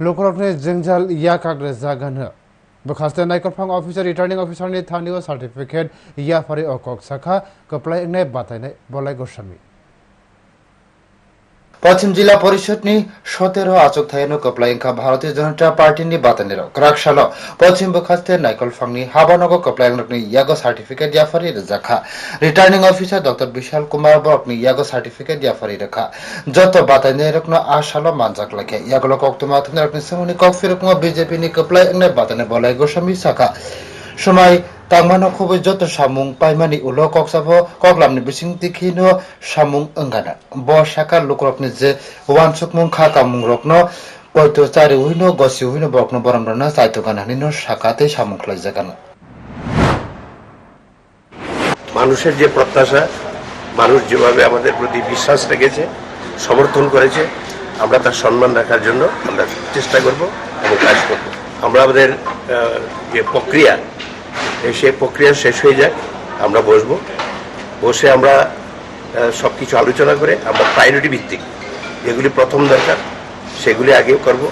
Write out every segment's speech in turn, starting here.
लुकरकनि जोंजाल याकाग्रे जागोन हो बखास्ते नायकरफां अफिसार रिटार्निं अफिसारनि थानिव सार्टिफिकेट याफारि अकक साखा कप्लायनाय बातायनाय बलाय गोस्वामी પશ્ચિમ જિલ્લા પરિષદની સતેરો આચોક થયાનું કપલાયંગકા ભારતીય જનતા પાર્ટીની બાતનેરો કરાક્ષાલો પશ્ચિમ બખાસ્તે નાઇકલ ફાંગની હાબાનગો કપલાયંગની યાગો સર્ટિફિકેટ યાફરી રજાખા returning officer doctor Bishal Kumar বরকনি ইয়াগো সার্টিফিকেট ইয়াফারি রেখা। যত বাতাইনে রকম আশালো মানজাক লাগে ইয়াগলো কক্তমা তুমি রকম সেমনি কক ফিরকম বিজেপি নি কপলাই বাতানে বলাই গোস্বামী শাখা। সময় যত সামুং পাইমানি উলো কক্সাবো কগলামনি বিসিং তিখিনো সামুং ওঙ্গানা ব শাখা লুকরকনি যে ওয়ান সুকমুং খা কামুং রকনো পয়তো চারি উইনো গসি উইনো বকনো বরমরনা চাইতো গানানিনো শাখাতে সামুং খলাই জাগানো মানুষের যে প্রত্যাশা, মানুষ যেভাবে আমাদের প্রতি বিশ্বাস রেখেছে, সমর্থন করেছে, আমরা তার সম্মান রাখার জন্য আমরা চেষ্টা করব এবং কাজ করব। আমরা আমাদের যে প্রক্রিয়া সেই প্রক্রিয়া শেষ হয়ে যায়, আমরা বসবো। বসে আমরা সব কিছু আলোচনা করে আমরা প্রায়োরিটি ভিত্তিক যেগুলি প্রথম দরকার, সেগুলি আগেও করব।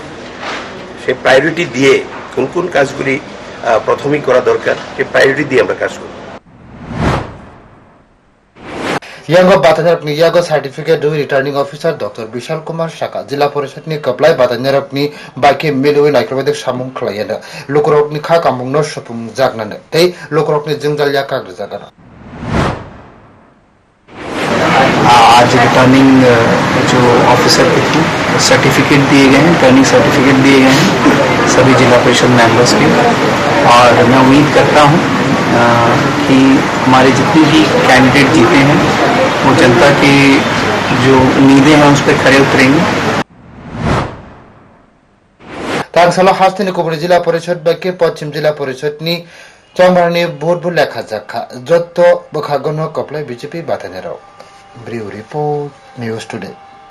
সেই প্রায়োরিটি দিয়ে কোন কোন কাজগুলি প্রথমেই করা দরকার, সেই প্রায়োরিটি দিয়ে আমরা কাজ করব। ইয়াঙ্গ বাতানেরকনি ইয়াগো সার্টিফিকেট দুই returning officer doctor Vishal Kumar শাখা জিল্লা পরিষদনি কপ্লাই বাতানেরকনি বাইকে মিলুই নাইক্রবেদিক সামুং খলাইয়ানো লুকরকনি খা কামুংনো সপুং জাগনানো তৈ লুকরকনি जोंजाल याकाग्रे जागानो आज रिटर्निंग जो ऑफिसर के थ्रू सर्टिफिकेट दिए गए हैं रिटर्निंग सर्टिफिकेट दिए गए हैं सभी जिला परिषद मेंबर्स के और मैं उम्मीद करता हूं अ, कि हमारे जितने भी कैंडिडेट जीते हैं वो जनता की जो उम्मीदें हैं उस पर खरे उतरेंगे तांगसाला हास्तिनी कुबरी जिला परिषद बाइके पश्चिम जिला परिषदनि चौमारनि भोट भोट लेखा जाखा जत्तो बखागन कप्लाई बिजेपि बातानेराव ब्रिउ रिपोर्ट न्यूज टुडे